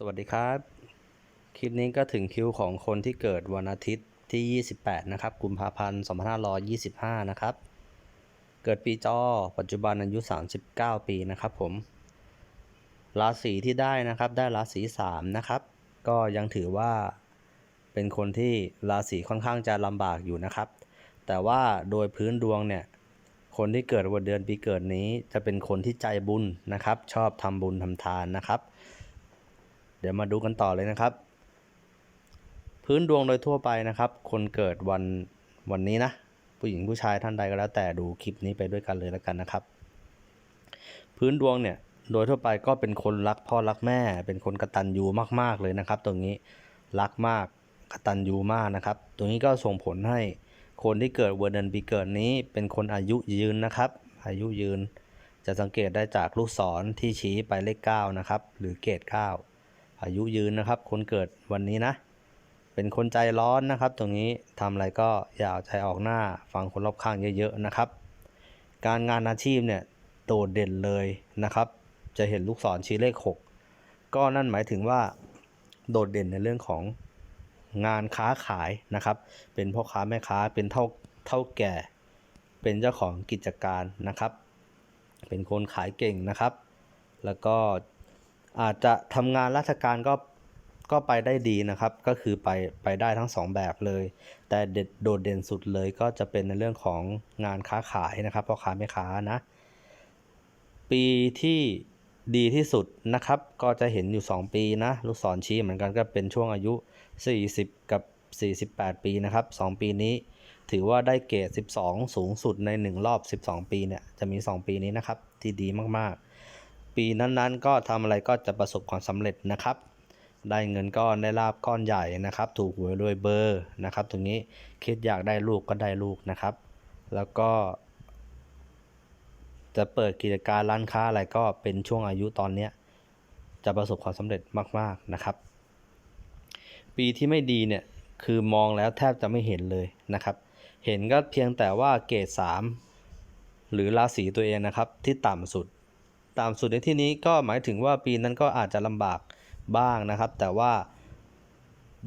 สวัสดีครับ คลิปนี้ก็ถึงคิวของคนที่เกิดวันอาทิตย์ที่ 28 นะครับ กุมภาพันธ์ 2525 นะครับ เกิดปีจอ ปัจจุบันอายุ 39 ปีนะครับผม ราศีที่ได้นะครับ ได้ราศี 3 นะครับ ก็ยังถือว่าเป็นคนที่ราศีค่อนข้างจะลำบากอยู่นะครับ แต่ว่าโดยพื้นดวงเนี่ย คนที่เกิดวันเดือนปีเกิดนี้จะเป็นคนที่ใจบุญนะครับ ชอบทำบุญทำทานนะครับ เดี๋ยวมาดูกันต่อเลยนะครับ พื้นดวงโดยทั่วไปนะครับ คนเกิดวันวันนี้นะ ผู้หญิงผู้ชายท่านใดก็แล้วแต่ดูคลิปนี้ไปด้วยกันเลยแล้วกันนะครับ พื้นดวงเนี่ยโดยทั่วไปก็เป็นคนรักพ่อรักแม่ เป็นคนกระตัญญูมากๆเลยนะครับ ตรงนี้รักมากกตัญญูมากนะครับ ตรงนี้ก็ส่งผลให้คนที่เกิดวันเดือนปีเกิดนี้ เป็นคนอายุยืนนะครับ อายุยืนจะสังเกตได้จากลูกศรที่ชี้ไปเลข 9 นะครับ หรือเกรด9 อายุยืนนะครับ คนเกิดวันนี้นะ เป็นคนใจร้อนนะครับ ตรงนี้ทำอะไรก็อย่าเอาใจออกหน้าฟังคนรอบข้างเยอะๆนะครับ การงานอาชีพเนี่ยโดดเด่นเลยนะครับ จะเห็นลูกศรชี้เลข 6 ก็นั่นหมายถึงว่า โดดเด่นในเรื่องของงานค้าขายนะครับ เป็นพ่อค้าแม่ค้าเป็นเท่าเท่าแก่ เป็นเจ้าของกิจการนะครับ เป็นคนขายเก่งนะครับ แล้วก็ อาจจะทำงานราชการก็ก็ไปได้ดีนะครับ ก็คือไปไปได้ทั้งสองแบบเลย แต่เด็ดโดดเด่นสุดเลยก็จะเป็นในเรื่องของงานค้าขายนะครับพ่อค้าแม่ค้านะ ปีที่ดีที่สุดนะครับ ก็จะเห็นอยู่ 2 ปีนะ ลูกศรชี้เหมือนกันก็เป็นช่วงอายุ 40 กับ 48 ปีนะครับ 2 ปีนี้ ถือว่าได้เกรด12 สูงสุดใน 1 รอบ 12 ปีเนี่ย จะมี 2 ปีนี้นะครับ ที่ดีมากๆ ปีนั้นๆ ก็ทำอะไรก็จะประสบความสำเร็จนะครับ ได้เงินก้อนได้ลาบก้อนใหญ่นะครับ ถูกหวยรวยเบอร์นะครับ ตรงนี้คิดอยากได้ลูกก็ได้ลูกนะครับ แล้วก็ จะเปิดกิจการร้านค้าอะไรก็เป็นช่วงอายุตอนเนี้ยจะประสบความสำเร็จมากๆนะครับ ปีที่ไม่ดีเนี่ยคือมองแล้วแทบจะไม่เห็นเลยนะครับ เห็นก็เพียงแต่ว่าเกรด3หรือราศีตัวเองนะครับที่ต่ำสุด ต่ำสุดในที่นี้ก็หมายถึงว่าปีนั้นก็อาจจะลำบากบ้างนะครับ แต่ว่า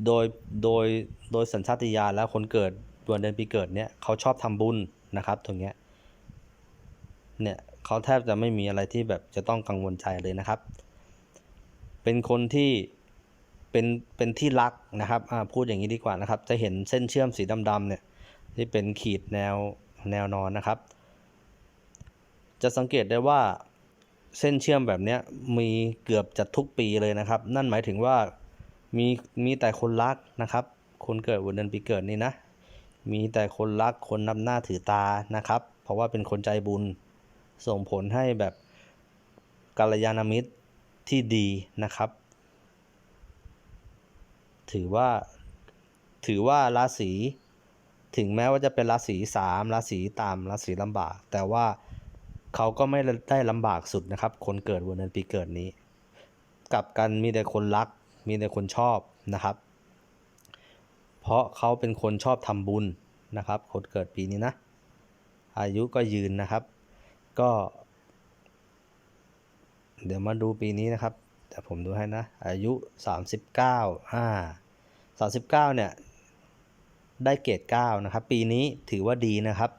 โดยโดยโดยสัญชาตญาณแล้วคนเกิดวันเดือนปีเกิดเนี่ยเขาชอบทำบุญนะครับตรงเนี้ยเนี่ยเขาแทบจะไม่มีอะไรที่แบบจะต้องกังวลใจเลยนะครับ เป็นคนที่เป็นเป็นที่รักนะครับพูดอย่างนี้ดีกว่านะครับ จะเห็นเส้นเชื่อมสีดำๆเนี่ยที่เป็นขีดแนวแนวนอนนะครับ จะสังเกตได้ว่า เส้นเชื่อมแบบนี้มีเกือบจะทุกปีเลยนะครับ นั่นหมายถึงว่ามีมีแต่คนรักนะครับ คนเกิดวันเดือนปีเกิดนี่นะ มีแต่คนรักคนนับหน้าถือตานะครับ เพราะว่าเป็นคนใจบุญส่งผลให้แบบกัลยาณมิตรที่ดีนะครับ ถือว่าถือว่าราศีถึงแม้ว่าจะเป็นราศีสามราศีต่ำราศีลำบาก แต่ว่า เขาก็ไม่ได้ลำบากสุดนะครับ คนเกิดวันเดือนปีเกิดนี้ กลับกันมีแต่คนรัก มีแต่คนชอบนะครับ เพราะเขาเป็นคนชอบทำบุญนะครับ คนเกิดปีนี้นะ อายุก็ยืนนะครับ ก็ เดี๋ยวมาดูปีนี้นะครับแต่ผมดูให้นะ อายุ 39อ่า39เนี่ย ได้เกรด9นะครับ ปีนี้ถือว่าดีนะครับ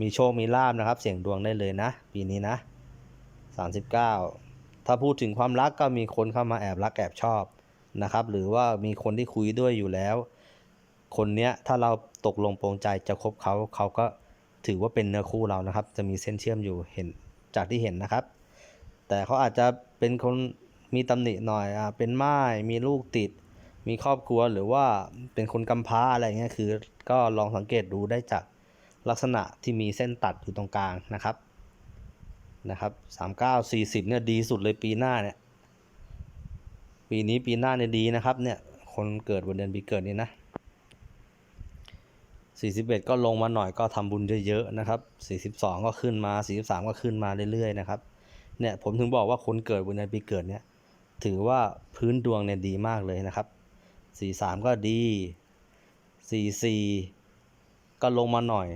มีโชคมีลาบนะครับ เสี่ยงดวงได้เลยนะ ปีนี้นะ 39 ถ้าพูดถึงความรักก็มีคนเข้ามาแอบรักแอบชอบนะครับ หรือว่ามีคนที่คุยด้วยอยู่แล้ว คนเนี้ยถ้าเราตกลงปรงใจจะคบเขาเขาก็ถือว่าเป็นเนื้อคู่เรานะครับ จะมีเส้นเชื่อมอยู่เห็นจากที่เห็นนะครับ แต่เขาอาจจะเป็นคนมีตำหนิหน่อยอ่าเป็นม่ายมีลูกติด มีครอบครัวหรือว่าเป็นคนกำพร้าอะไรเงี้ยคือ ก็ลองสังเกตดูได้จาก ลักษณะที่มีเส้นตัดอยู่ตรงกลางนะครับนะครับสามเก้าสี่สิบเนี่ยดีสุดเลยปีหน้าเนี่ยปีนี้ปีหน้าเนี่ยดีนะครับเนี่ยคนเกิดวันเดือนปีเกิดนี่นะสี่สิบเอ็ดก็ลงมาหน่อยก็ทำบุญเยอะๆนะครับสี่สิบสองก็ขึ้นมาสี่สิบสามก็ขึ้นมาเรื่อยๆนะครับเนี่ยผมถึงบอกว่าคนเกิดวันเดือนปีเกิดเนี่ยถือว่าพื้นดวงเนี่ยดีมากเลยนะครับสี่สามก็ดีสี่สี่ก็ลงมาหน่อย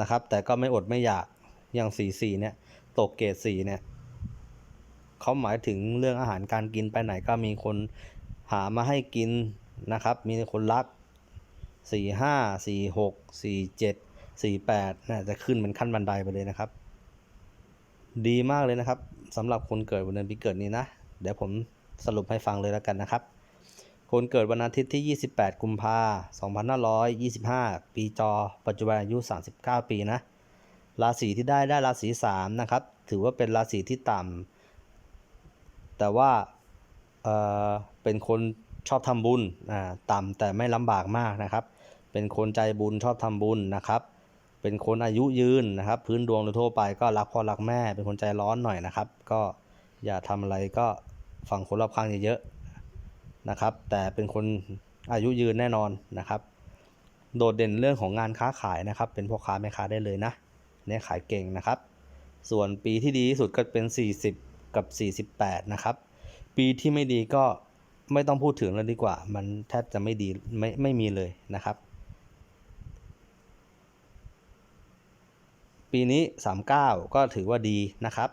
นะครับ แต่ก็ไม่อดไม่อยากอย่างสี่สี่เนี่ยตกเกรดสี่เนี่ยเขาหมายถึงเรื่องอาหารการกินไปไหนก็มีคนหามาให้กินนะครับ มีคนรักสี่ห้าสี่หกสี่เจ็ดสี่แปดน่าจะขึ้นเป็นขั้นบันไดไปเลยนะครับ ดีมากเลยนะครับสำหรับคนเกิดวันเดือนปีเกิดนี้นะ เดี๋ยวผมสรุปให้ฟังเลยแล้วกันนะครับ คนเกิดวันอาทิตย์ที่ 28 กุมภาพันธ์2525 ปีจอ ปัจจุบันอายุ 39 ปีนะ ราศีที่ได้ได้ราศี 3 นะครับ ถือว่าเป็นราศีที่ต่ำ แต่ว่าเออเป็นคนชอบทำบุญ อ่า ต่ำแต่ไม่ลำบากมากนะครับ เป็นคนใจบุญชอบทำบุญนะครับ เป็นคนอายุยืนนะครับ พื้นดวงโดยทั่วไปก็รักพ่อรักแม่ เป็นคนใจร้อนหน่อยนะครับ ก็อย่าทำอะไรก็ฟังคนรอบข้างเยอะๆ นะครับ แต่เป็นคนอายุยืนแน่นอนนะครับ โดดเด่นเรื่องของงานค้าขายนะครับ เป็นพ่อค้าแม่ค้าได้เลยนะเนี่ยขายเก่งนะครับ ส่วนปีที่ดีที่สุดก็เป็น 40 กับ 48 นะครับ ปีที่ไม่ดีก็ไม่ต้องพูดถึงแล้วดีกว่า มันแทบจะไม่ดีไม่ไม่มีเลยนะครับ ปีนี้ 39 ก็ถือว่าดีนะครับ